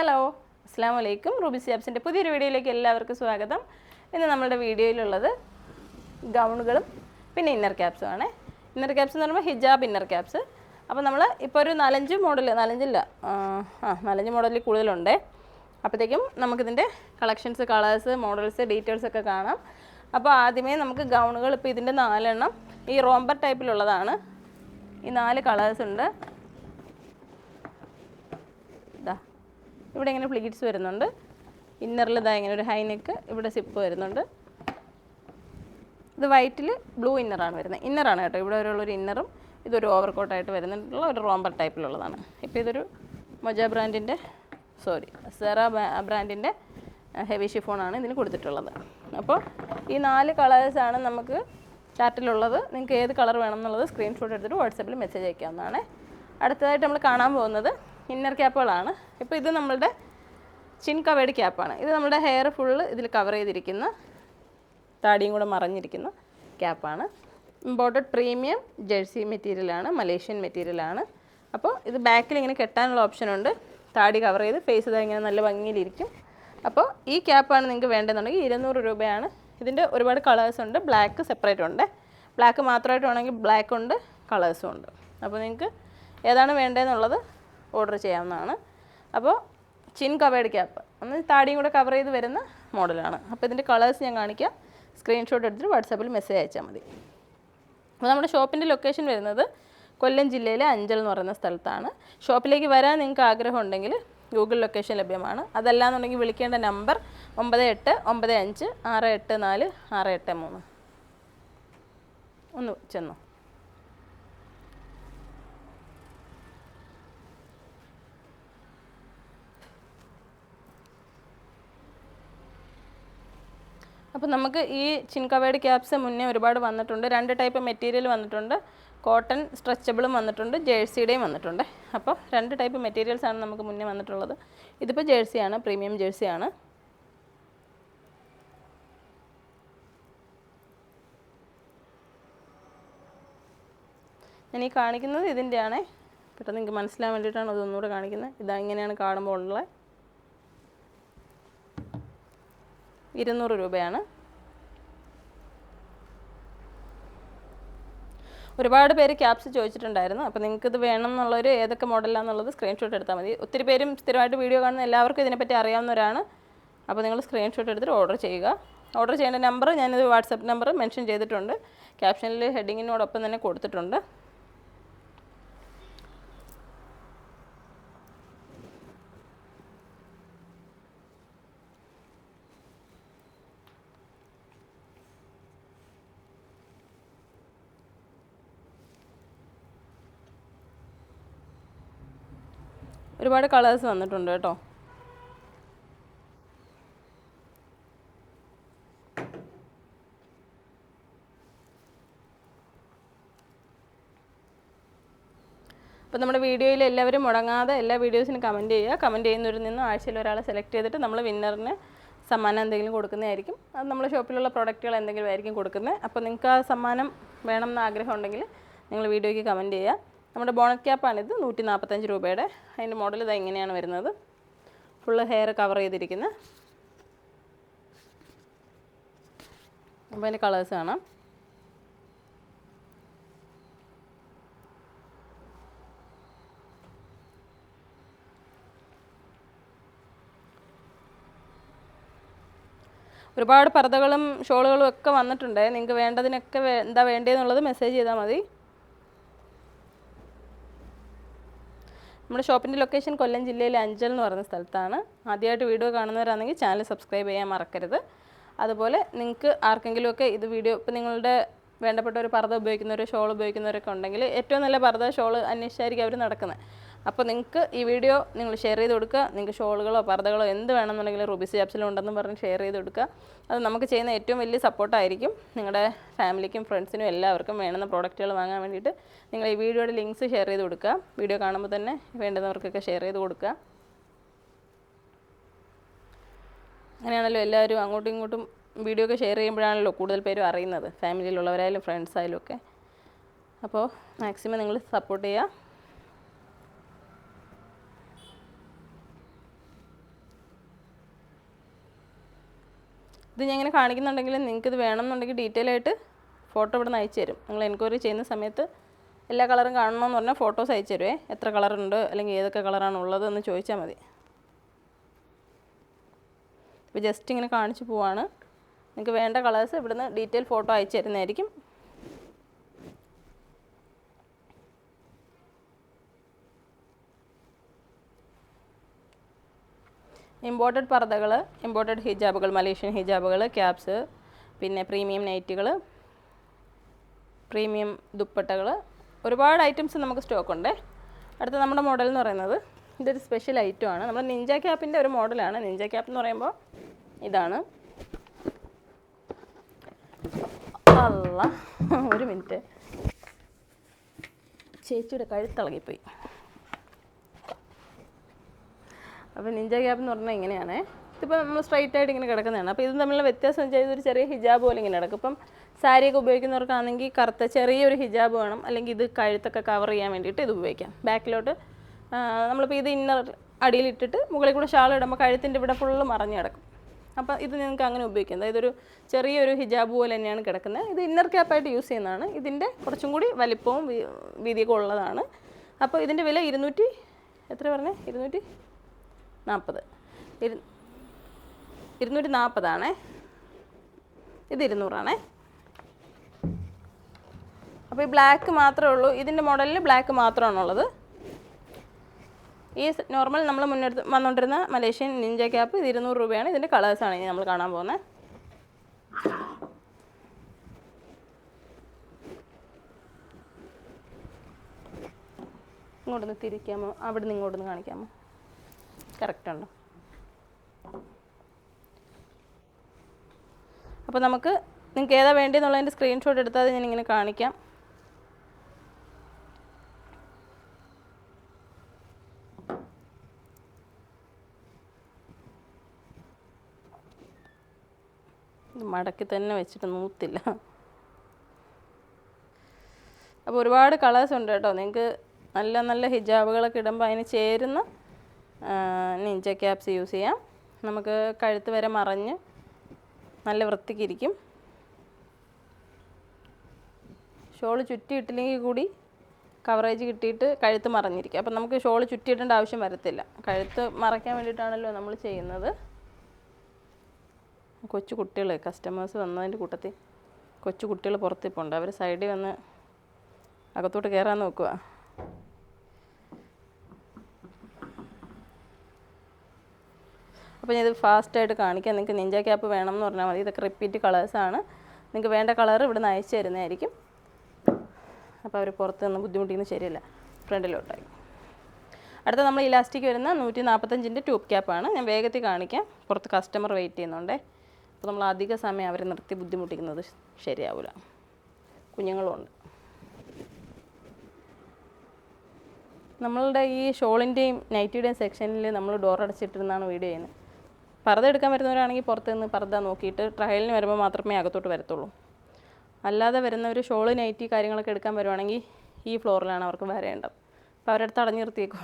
Hello അസ്സാം വലൈക്കും Ruby സിയാബ്സിന്റെ പുതിയൊരു വീഡിയോയിലേക്ക് എല്ലാവർക്കും സ്വാഗതം. ഇന്ന് നമ്മുടെ വീഡിയോയിലുള്ളത് ഗൗണുകളും പിന്നെ ഇന്നർ ക്യാപ്സും ആണ്. ഇന്നർ ക്യാപ്സ് എന്ന് പറയുമ്പോൾ ഹിജാബ് ഇന്നർ ക്യാപ്സ് അപ്പോൾ നമ്മൾ ഇപ്പോൾ ഒരു നാലഞ്ച് മോഡൽ നാലഞ്ചില്ല ആ ആ, നാലഞ്ച് മോഡലിൽ കൂടുതലുണ്ട്. അപ്പോഴത്തേക്കും നമുക്കിതിന്റെ കളക്ഷൻസ് കളേഴ്സ് മോഡൽസ് ഡീറ്റെയിൽസ് ഒക്കെ കാണാം. അപ്പോൾ ആദ്യമേ നമുക്ക് ഗൗണുകൾ ഇപ്പോൾ ഇതിന്റെ നാലെണ്ണം ഈ റോംബർ ടൈപ്പിലുള്ളതാണ് ഈ നാല് കളേഴ്സ് ഉണ്ട് ഇതാ ഇവിടെ ഇങ്ങനെ പ്ലീറ്റ്സ് വരുന്നുണ്ട്. ഇന്നറിൽ ഇതാ ഇങ്ങനെ ഒരു ഹൈനെക്ക് ഇവിടെ സിപ്പ് വരുന്നുണ്ട്. ഇത് വൈറ്റിൽ ബ്ലൂ ഇന്നറാണ് വരുന്നത്. ഇന്നറാണ് കേട്ടോ. ഇവിടെ ഒരു ഇന്നറും ഇതൊരു ഓവർ കോട്ടായിട്ട് വരുന്നിട്ടുള്ള ഒരു റോംബർ ടൈപ്പിലുള്ളതാണ് ഇപ്പോൾ ഇതൊരു മൊജ ബ്രാൻഡിന്റെ സോറി സെറ ബ്രാൻഡിന്റെ ഹെവി ഷിഫോണാണ് ഇതിന് കൊടുത്തിട്ടുള്ളത്. അപ്പോൾ ഈ നാല് കളേഴ്സാണ് നമുക്ക് ചാർട്ടിലുള്ളത് നിങ്ങൾക്ക് ഏത് കളർ വേണം എന്നുള്ളത് സ്ക്രീൻഷോട്ട് എടുത്തിട്ട് വാട്സപ്പിൽ മെസ്സേജ് അയക്കാവുന്നതാണ്. അടുത്തതായിട്ട് നമ്മൾ കാണാൻ പോകുന്നത് ഇന്നർ ക്യാപ്പുകളാണ് ഇപ്പോൾ ഇത് നമ്മളുടെ ചിൻ കവേഡ് ക്യാപ്പാണ് ഇത് നമ്മുടെ ഹെയർ ഫുള്ള് ഇതിൽ കവർ ചെയ്തിരിക്കുന്ന താടിയും കൂടെ മറഞ്ഞിരിക്കുന്ന ക്യാപ്പാണ് ഇമ്പോർട്ടഡ് പ്രീമിയം ജേഴ്സി മെറ്റീരിയലാണ് മലേഷ്യൻ മെറ്റീരിയലാണ് അപ്പോൾ ഇത് ബാക്കിൽ ഇങ്ങനെ കെട്ടാനുള്ള ഓപ്ഷനുണ്ട് താടി കവർ ചെയ്ത് ഫേസ് ഇതാ ഇങ്ങനെ നല്ല ഭംഗിയിലിരിക്കും. അപ്പോൾ ഈ ക്യാപ്പാണ് നിങ്ങൾക്ക് വേണ്ടതെന്നുണ്ടെങ്കിൽ ഇരുന്നൂറ് രൂപയാണ്. ഇതിന്റെ ഒരുപാട് കളേഴ്സ് ഉണ്ട്. ബ്ലാക്ക് സെപ്പറേറ്റ് ഉണ്ട്. ബ്ലാക്ക് മാത്രമായിട്ട് വേണമെങ്കിൽ ബ്ലാക്ക് ഉണ്ട് കളേഴ്സും ഉണ്ട്. അപ്പോൾ നിങ്ങൾക്ക് ഏതാണ് വേണ്ടതെന്നുള്ളത് ഓർഡർ ചെയ്യാവുന്നതാണ്. അപ്പോൾ ചിൻ കവേഡ് ക്യാപ്പ് ഒന്ന് താടിയും കൂടെ കവർ ചെയ്ത് വരുന്ന മോഡലാണ് അപ്പോൾ ഇതിന്റെ കളേഴ്സ് ഞാൻ കാണിക്കാം സ്ക്രീൻഷോട്ട് എടുത്തിട്ട് വാട്സാപ്പിൽ മെസ്സേജ് അയച്ചാൽ മതി. അപ്പോൾ നമ്മുടെ ഷോപ്പിന്റെ ലൊക്കേഷൻ വരുന്നത് കൊല്ലം ജില്ലയിലെ അഞ്ചൽ എന്ന് പറയുന്ന സ്ഥലത്താണ്. ഷോപ്പിലേക്ക് വരാൻ നിങ്ങൾക്ക് ആഗ്രഹം ഉണ്ടെങ്കിൽ ഗൂഗിൾ ലൊക്കേഷൻ ലഭ്യമാണ്. അതല്ലാന്നുണ്ടെങ്കിൽ വിളിക്കേണ്ട നമ്പർ ഒമ്പത് എട്ട് ഒമ്പത് അഞ്ച് ആറ് എട്ട് നാല് ആറ് എട്ട് മൂന്ന്. ഒന്ന് ചെന്നോ. അപ്പോൾ നമുക്ക് ഈ ചിൻകവേഡ് ക്യാപ്സ് മുന്നേ ഒരുപാട് വന്നിട്ടുണ്ട്. രണ്ട് ടൈപ്പ് മെറ്റീരിയൽ വന്നിട്ടുണ്ട്. കോട്ടൺ സ്ട്രെച്ചബിളും വന്നിട്ടുണ്ട്. ജേഴ്സിയുടെയും വന്നിട്ടുണ്ട്. അപ്പോൾ രണ്ട് ടൈപ്പ് മെറ്റീരിയൽസ് ആണ് നമുക്ക് മുന്നേ വന്നിട്ടുള്ളത്. ഇതിപ്പോൾ ജേഴ്സിയാണ് പ്രീമിയം ജേഴ്സിയാണ് ഞാൻ ഈ കാണിക്കുന്നത് ഇതിന്റെയാണ്. പെട്ടെന്ന് നിങ്ങൾക്ക് മനസ്സിലാൻ വേണ്ടിയിട്ടാണ് അതൊന്നുകൂടെ കാണിക്കുന്നത്. ഇതാ ഇങ്ങനെയാണ് കാണുമ്പോൾ ഉള്ളത്. ഇരുന്നൂറ് രൂപയാണ്. ഒരുപാട് പേര് ക്യാപ്സ് ചോദിച്ചിട്ടുണ്ടായിരുന്നു. അപ്പോൾ നിങ്ങൾക്ക് ഇത് വേണം എന്നുള്ളൊരു ഏതൊക്കെ മോഡലാണെന്നുള്ളത് സ്ക്രീൻഷോട്ട് എടുത്താൽ മതി. ഒത്തിരി പേരും സ്ഥിരമായിട്ട് വീഡിയോ കാണുന്ന എല്ലാവർക്കും ഇതിനെപ്പറ്റി അറിയാവുന്നവരാണ്. അപ്പോൾ നിങ്ങൾ സ്ക്രീൻഷോട്ട് എടുത്തിട്ട് ഓർഡർ ചെയ്യുക. ഓർഡർ ചെയ്യേണ്ട നമ്പർ ഞാനിത് വാട്സപ്പ് നമ്പർ മെൻഷൻ ചെയ്തിട്ടുണ്ട്. ക്യാപ്ഷനിൽ ഹെഡിങ്ങിനോടൊപ്പം തന്നെ കൊടുത്തിട്ടുണ്ട്. ഒരുപാട് കളേഴ്സ് വന്നിട്ടുണ്ട് കേട്ടോ. അപ്പോൾ നമ്മുടെ വീഡിയോയിൽ എല്ലാവരും മുടങ്ങാതെ എല്ലാ വീഡിയോസിനും കമന്റ് ചെയ്യുക. കമന്റ് ചെയ്യുന്നവരിൽ നിന്നും ആഴ്ചയിൽ ഒരാളെ സെലക്ട് ചെയ്തിട്ട് നമ്മൾ വിന്നറിന് സമ്മാനം എന്തെങ്കിലും കൊടുക്കുന്നതായിരിക്കും. അത് നമ്മൾ ഷോപ്പിലുള്ള പ്രൊഡക്റ്റുകൾ എന്തെങ്കിലും ആയിരിക്കും കൊടുക്കുന്നത്. അപ്പോൾ നിങ്ങൾക്ക് ആ സമ്മാനം വേണം എന്ന് ആഗ്രഹം ഉണ്ടെങ്കിൽ നിങ്ങൾ വീഡിയോയ്ക്ക് കമന്റ് ചെയ്യുക. നമ്മുടെ ബോണറ്റ് ക്യാപ്പാണിത് നൂറ്റി നാൽപ്പത്തഞ്ച് രൂപയുടെ. അതിന്റെ മോഡൽ ഇത് എങ്ങനെയാണ് വരുന്നത്. ഫുള്ള് ഹെയർ കവർ ചെയ്തിരിക്കുന്ന. അപ്പോൾ അതിന്റെ കളേഴ്സ് കാണാം. ഒരുപാട് പർദ്ദകളും ഷോളുകളും ഒക്കെ വന്നിട്ടുണ്ട്. നിങ്ങൾക്ക് വേണ്ടതിനൊക്കെ എന്താ വേണ്ടതെന്നുള്ളത് മെസ്സേജ് ചെയ്താൽ മതി. നമ്മുടെ ഷോപ്പിന്റെ ലൊക്കേഷൻ കൊല്ലം ജില്ലയിലെ അഞ്ചൽ എന്ന് പറയുന്ന സ്ഥലത്താണ്. ആദ്യമായിട്ട് വീഡിയോ കാണുന്നവരാണെങ്കിൽ ചാനൽ സബ്സ്ക്രൈബ് ചെയ്യാൻ മറക്കരുത്. അതുപോലെ നിങ്ങൾക്ക് ആർക്കെങ്കിലുമൊക്കെ ഇത് വീഡിയോ ഇപ്പോൾ നിങ്ങളുടെ വേണ്ടപ്പെട്ട ഒരു പർദ്ദ ഉപയോഗിക്കുന്നവരോ ഷോൾ ഉപയോഗിക്കുന്നവരൊക്കെ ഉണ്ടെങ്കിൽ ഏറ്റവും നല്ല പർദ്ദ ഷോൾ അന്വേഷിച്ചായിരിക്കും അവർ നടക്കുന്നത്. അപ്പോൾ നിങ്ങൾക്ക് ഈ വീഡിയോ നിങ്ങൾ ഷെയർ ചെയ്ത് കൊടുക്കുക. നിങ്ങൾക്ക് ഷോളുകളോ പർദ്ദകളോ എന്ത് വേണമെന്നുണ്ടെങ്കിൽ റുബിസ് ഉണ്ടെന്ന് പറഞ്ഞ് ഷെയർ ചെയ്ത് കൊടുക്കുക. അത് നമുക്ക് ചെയ്യുന്ന ഏറ്റവും വലിയ സപ്പോർട്ടായിരിക്കും നിങ്ങളുടെ ഫാമിലിക്കും ഫ്രണ്ട്സിനും എല്ലാവർക്കും വേണ്ടുന്ന പ്രോഡക്റ്റുകൾ വാങ്ങാൻ വേണ്ടിയിട്ട് നിങ്ങൾ ഈ വീഡിയോയുടെ ലിങ്ക്സ് ഷെയർ ചെയ്ത് കൊടുക്കുക. വീഡിയോ കാണുമ്പോൾ തന്നെ വേണ്ടുന്നവർക്കൊക്കെ ഷെയർ ചെയ്ത് കൊടുക്കുക. അങ്ങനെയാണല്ലോ എല്ലാവരും അങ്ങോട്ടും ഇങ്ങോട്ടും വീഡിയോ ഒക്കെ ഷെയർ ചെയ്യുമ്പോഴാണല്ലോ കൂടുതൽ പേരും അറിയുന്നത്. ഫാമിലിയിലുള്ളവരായാലും ഫ്രണ്ട്സായാലും ഒക്കെ. അപ്പോൾ മാക്സിമം നിങ്ങൾ സപ്പോർട്ട് ചെയ്യുക. ഇത് ഞാൻ ഇങ്ങനെ കാണിക്കുന്നുണ്ടെങ്കിൽ നിങ്ങൾക്ക് ഇത് വേണമെന്നുണ്ടെങ്കിൽ ഡീറ്റെയിൽ ആയിട്ട് ഫോട്ടോ ഇവിടെ നിന്ന് തരും. നിങ്ങൾ എൻക്വയറി ചെയ്യുന്ന സമയത്ത് എല്ലാ കളറും കാണണമെന്ന് പറഞ്ഞാൽ ഫോട്ടോസ് അയച്ചു തരുവേ. എത്ര കളറുണ്ട് അല്ലെങ്കിൽ ഏതൊക്കെ കളറാണ് ഉള്ളത് എന്ന് ചോദിച്ചാൽ മതി. ഇപ്പോൾ ജസ്റ്റ് ഇങ്ങനെ കാണിച്ചു പോവാണ്. നിങ്ങൾക്ക് വേണ്ട കളേഴ്സ് ഇവിടുന്ന് ഡീറ്റെയിൽ ഫോട്ടോ അയച്ചു തരുന്നതായിരിക്കും. ഇമ്പോർട്ടഡ് പർദ്ദകൾ ഇമ്പോർട്ടഡ് ഹിജാബുകൾ മലേഷ്യൻ ഹിജാബുകൾ ക്യാപ്സ് പിന്നെ പ്രീമിയം നൈറ്റുകൾ പ്രീമിയം ദുപ്പട്ടകൾ ഒരുപാട് ഐറ്റംസ് നമുക്ക് സ്റ്റോക്ക് ഉണ്ട് അടുത്ത നമ്മുടെ മോഡൽ എന്ന് പറയുന്നത് ഇതൊരു സ്പെഷ്യൽ ഐറ്റമാണ്. നമ്മുടെ നിഞ്ച ക്യാപ്പിന്റെ ഒരു മോഡലാണ്. നിഞ്ച ക്യാപ്പ് എന്ന് പറയുമ്പോൾ ഇതാണ്. അല്ല ഒരു മിനിറ്റ്. ചേച്ചിയുടെ കഴുത്തിളകിപ്പോയി അപ്പോൾ നിഞ്ച ഗ്യാപ്പ് എന്ന് പറഞ്ഞാൽ ഇങ്ങനെയാണ്. ഇതിപ്പോൾ നമ്മൾ സ്ട്രൈറ്റ് ആയിട്ട് ഇങ്ങനെ കിടക്കുന്നതാണ്. അപ്പോൾ ഇത് തമ്മിലുള്ള വ്യത്യാസം വെച്ചാൽ ഇതൊരു ചെറിയ ഹിജാബ് പോലെ ഇങ്ങനെ കിടക്കും. ഇപ്പം സാരിയൊക്കെ ഉപയോഗിക്കുന്നവർക്കാണെങ്കിൽ കറുത്ത ചെറിയൊരു ഹിജാബ് വേണം. അല്ലെങ്കിൽ ഇത് കഴുത്തൊക്കെ കവർ ചെയ്യാൻ വേണ്ടിയിട്ട് ഇത് ഉപയോഗിക്കാം. ബാക്കിലോട്ട് നമ്മളിപ്പോൾ ഇത് ഇന്നർ അടിയിലിട്ടിട്ട് മുകളിൽ കൂടെ ഷാൾ ഇടുമ്പോൾ കഴുത്തിന്റെ ഇവിടെ ഫുള്ള് മറഞ്ഞ് കിടക്കും. അപ്പോൾ ഇത് നിങ്ങൾക്ക് അങ്ങനെ ഉപയോഗിക്കാം. അതായത് ഒരു ചെറിയൊരു ഹിജാബ് പോലെ തന്നെയാണ് കിടക്കുന്നത്. ഇത് ഇന്നർ ക്യാപ്പായിട്ട് യൂസ് ചെയ്യുന്നതാണ്. ഇതിന്റെ കുറച്ചും കൂടി വലിപ്പവും വീതിയൊക്കെ ഉള്ളതാണ്. അപ്പോൾ ഇതിന്റെ വില ഇരുന്നൂറ്റി എത്ര പറഞ്ഞേ? ഇരുന്നൂറ്റി നാൽപ്പത്. ഇരു ഇരുന്നൂറ്റി നാൽപ്പതാണേ ഇത് ഇരുന്നൂറാണേ. അപ്പോൾ ഈ ബ്ലാക്ക് മാത്രമേ ഉള്ളൂ. ഇതിന്റെ മോഡലിൽ ബ്ലാക്ക് മാത്രമാണുള്ളത്. ഈ നോർമൽ നമ്മൾ മുന്നെടുത്ത് വന്നുകൊണ്ടിരുന്ന മലേഷ്യൻ നിഞ്ച ക്യാപ്പ് ഇത് ഇരുന്നൂറ് രൂപയാണ്. ഇതിന്റെ കളേഴ്സാണ് ഇനി നമ്മൾ കാണാൻ പോകുന്നത് ഇങ്ങോട്ടൊന്ന് തിരിക്കാമോ? അവിടെ നിന്ന് ഇങ്ങോട്ടൊന്ന് കാണിക്കാമോ? കറക്റ്റ് ഉണ്ടോ അപ്പോൾ നമുക്ക് നിങ്ങൾക്ക് ഏതാ വേണ്ടതെന്നുള്ളതിന്റെ സ്ക്രീൻഷോട്ട് എടുത്താൽ ഞാനിങ്ങനെ കാണിക്കാം. മടക്കി തന്നെ വെച്ചിട്ട് നൂത്തില്ല. അപ്പോൾ ഒരുപാട് കളേഴ്സ് ഉണ്ട് കേട്ടോ. നിങ്ങൾക്ക് നല്ല നല്ല ഹിജാബുകളൊക്കെ ഇടുമ്പോൾ അതിന് ചേരുന്ന നിഞ്ച ക്യാപ്സ് യൂസ് ചെയ്യാം. നമുക്ക് കഴുത്ത് വരെ മറഞ്ഞ് നല്ല വൃത്തിക്കിരിക്കും ഷോൾ ചുറ്റിയിട്ടില്ലെങ്കിൽ കൂടി കവറേജ് കിട്ടിയിട്ട് കഴുത്ത് മറഞ്ഞിരിക്കും. അപ്പം നമുക്ക് ഷോൾ ചുറ്റിയിടേണ്ട ആവശ്യം വരത്തില്ല. കഴുത്ത് മറയ്ക്കാൻ വേണ്ടിയിട്ടാണല്ലോ നമ്മൾ ചെയ്യുന്നത്. കൊച്ചു കുട്ടികൾ കസ്റ്റമേഴ്സ് വന്നതിന്റെ കൂട്ടത്തിൽ കൊച്ചു കുട്ടികൾ പുറത്തിപ്പോണ്ട്. അവർ സൈഡിൽ വന്ന് അകത്തോട്ട് കയറാൻ നോക്കുക അപ്പോൾ ഞാൻ ഇത് ഫാസ്റ്റായിട്ട് കാണിക്കാം. നിങ്ങൾക്ക് നിഞ്ച ക്യാപ്പ് വേണം എന്ന് പറഞ്ഞാൽ മതി. ഇതൊക്കെ റിപ്പീറ്റ് കളേഴ്സാണ് നിങ്ങൾക്ക് വേണ്ട കളർ ഇവിടെ നിന്ന് അയച്ചു തരുന്നതായിരിക്കും. അപ്പോൾ അവർ പുറത്ത് നിന്ന് ബുദ്ധിമുട്ടിക്കുന്നത് ശരിയല്ല. ഫ്രണ്ടിലോട്ടായി. അടുത്ത നമ്മൾ ഇലാസ്റ്റിക് വരുന്ന നൂറ്റി നാൽപ്പത്തഞ്ചിന്റെ ട്യൂബ് ക്യാപ്പാണ് ഞാൻ വേഗത്തിൽ കാണിക്കാം. പുറത്ത് കസ്റ്റമർ വെയിറ്റ് ചെയ്യുന്നുണ്ടേ. അപ്പോൾ നമ്മൾ അധിക സമയം അവരെ നിർത്തി ബുദ്ധിമുട്ടിക്കുന്നത് ശരിയാവില്ല കുഞ്ഞുങ്ങളുമുണ്ട് നമ്മളുടെ ഈ ഷോളിന്റെയും നൈറ്റിയുടെയും സെക്ഷനിൽ നമ്മൾ ഡോർ അടച്ചിട്ടിരുന്നാണ് വീഡിയോ ചെയ്യുന്നത്. പർദ്ദ എടുക്കാൻ വരുന്നവരാണെങ്കിൽ പുറത്ത് നിന്ന് പർദ്ദ നോക്കിയിട്ട് ട്രയലിന് വരുമ്പോൾ മാത്രമേ അകത്തോട്ട് വരത്തുള്ളൂ. അല്ലാതെ വരുന്നവർ ഷോൾ നൈറ്റി കാര്യങ്ങളൊക്കെ എടുക്കാൻ വരുവാണെങ്കിൽ ഈ ഫ്ലോറിലാണ് അവർക്ക് വരേണ്ടത്. അപ്പോൾ അവരുടെ അടുത്ത് അടഞ്ഞു നിർത്തിയേക്കോ.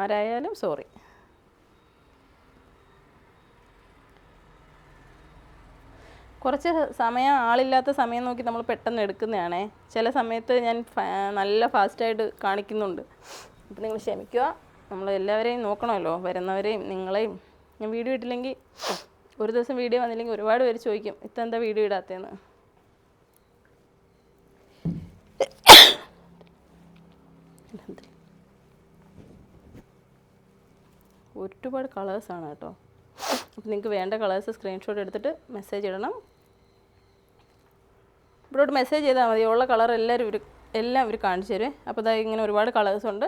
ആരായാലും സോറി കുറച്ച് സമയം ആളില്ലാത്ത സമയം നോക്കി നമ്മൾ പെട്ടെന്ന് എടുക്കുന്നതാണേ. ചില സമയത്ത് ഞാൻ നല്ല ഫാസ്റ്റായിട്ട് കാണിക്കുന്നുണ്ട്. അപ്പം നിങ്ങൾ ക്ഷമിക്കുക. നമ്മൾ എല്ലാവരെയും നോക്കണമല്ലോ വരുന്നവരെയും നിങ്ങളെയും. ഞാൻ വീഡിയോ ഇട്ടില്ലെങ്കിൽ ഒരു ദിവസം വീഡിയോ വന്നില്ലെങ്കിൽ ഒരുപാട് പേര് ചോദിക്കും ഇതെന്താ വീഡിയോ ഇടാത്തതെന്ന്? ഒരുപാട് കളേഴ്സാണ് കേട്ടോ. അപ്പം നിങ്ങൾക്ക് വേണ്ട കളേഴ്സ് സ്ക്രീൻഷോട്ട് എടുത്തിട്ട് മെസ്സേജ് ഇടണം. ഇവിടോട്ട് മെസ്സേജ് ചെയ്താൽ മതി. ഉള്ള കളർ എല്ലാവരും ഇവർ എല്ലാം ഇവർ കാണിച്ചു തരും. അപ്പോൾ ഇതാ ഇങ്ങനെ ഒരുപാട് കളേഴ്സ് ഉണ്ട്.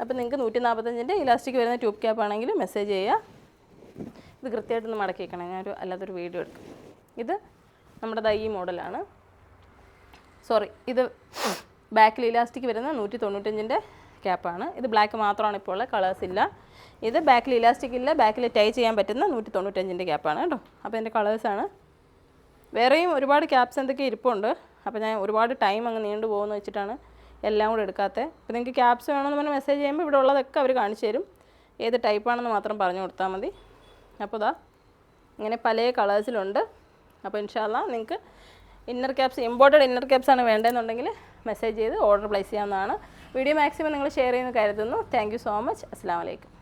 അപ്പോൾ നിങ്ങൾക്ക് നൂറ്റി നാൽപ്പത്തഞ്ചിന്റെ ഇലാസ്റ്റിക് വരുന്ന ട്യൂബ് ക്യാപ്പ് ആണെങ്കിൽ മെസ്സേജ് ചെയ്യുക. ഇത് കൃത്യമായിട്ടൊന്ന് മടക്കി വെക്കണം. ഞാനൊരു അല്ലാത്തൊരു വീഡിയോ എടുക്കും. ഇത് നമ്മുടെ ദാ മോഡലാണ് സോറി ഇത് ബാക്കിൽ ഇലാസ്റ്റിക് വരുന്ന നൂറ്റി തൊണ്ണൂറ്റഞ്ചിന്റെ ക്യാപ്പാണ് ഇത് ബ്ലാക്ക് മാത്രമാണ് ഇപ്പോൾ ഉള്ളത് കളേഴ്സ് ഇല്ല. ഇത് ബാക്കിൽ ഇലാസ്റ്റിക് ഇല്ല. ബാക്കിൽ ടൈ ചെയ്യാൻ പറ്റുന്ന നൂറ്റി തൊണ്ണൂറ്റഞ്ചിന്റെ ക്യാപ്പാണ് കേട്ടോ. അപ്പോൾ എന്റെ കളേഴ്സാണ് വേറെയും ഒരുപാട് ക്യാപ്സ് എന്തൊക്കെ ഇരിപ്പുണ്ട്. അപ്പോൾ ഞാൻ ഒരുപാട് ടൈം അങ്ങ് നീണ്ടു പോകുമെന്ന് വെച്ചിട്ടാണ് എല്ലാം കൂടെ എടുക്കാത്തത്. അപ്പോൾ നിങ്ങൾക്ക് ക്യാപ്സ് വേണമെന്ന് പറഞ്ഞ് മെസ്സേജ് ചെയ്യുമ്പോൾ ഇവിടെ ഉള്ളതൊക്കെ അവർ കാണിച്ചു തരും. ഏത് ടൈപ്പാണെന്ന് മാത്രം പറഞ്ഞു കൊടുത്താൽ മതി. അപ്പോൾ ഇതാ ഇങ്ങനെ പല കളേഴ്സിലുണ്ട് അപ്പോൾ ഇൻഷാല്ല നിങ്ങൾക്ക് inner caps imported inner caps ആണ് വേണ്ടതെന്നുണ്ടെങ്കിൽ മെസ്സേജ് ചെയ്ത് ഓർഡർ പ്ലേസ് ചെയ്യാവുന്നതാണ്. വീഡിയോ മാക്സിമം നിങ്ങൾ ഷെയർ ചെയ്യുന്ന കരുതുന്നു. താങ്ക് സോ മച്ച് അസ്സാം വലൈക്കും